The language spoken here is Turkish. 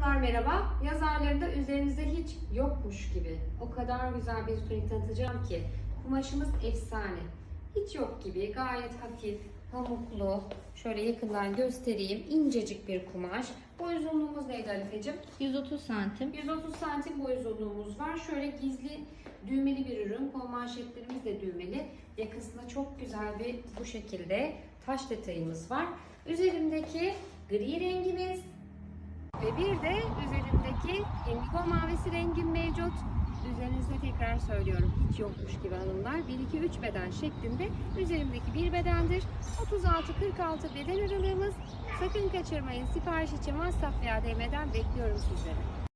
Hanımlar merhaba. Yaz aylarında üzerinizde hiç yokmuş gibi o kadar güzel bir tunik tanıtacağım ki kumaşımız efsane. Hiç yok gibi gayet hafif, pamuklu. Şöyle yakından göstereyim. İncecik bir kumaş. Boy uzunluğumuz neydi Arifeciğim? 130 santim. 130 santim boy uzunluğumuz var. Şöyle gizli düğmeli bir ürün. Kol manşetlerimiz de düğmeli. Yakasında çok güzel bir bu şekilde taş detayımız var. Üzerimdeki gri rengimiz ve bir de üzerimdeki indigo mavisi rengim mevcut. Üzerinizde tekrar söylüyorum hiç yokmuş gibi hanımlar. 1 2 3 beden şeklinde üzerimdeki bir bedendir. 36-46 beden aralığımız. Sakın kaçırmayın. Sipariş için WhatsApp veya DM'den bekliyorum sizleri.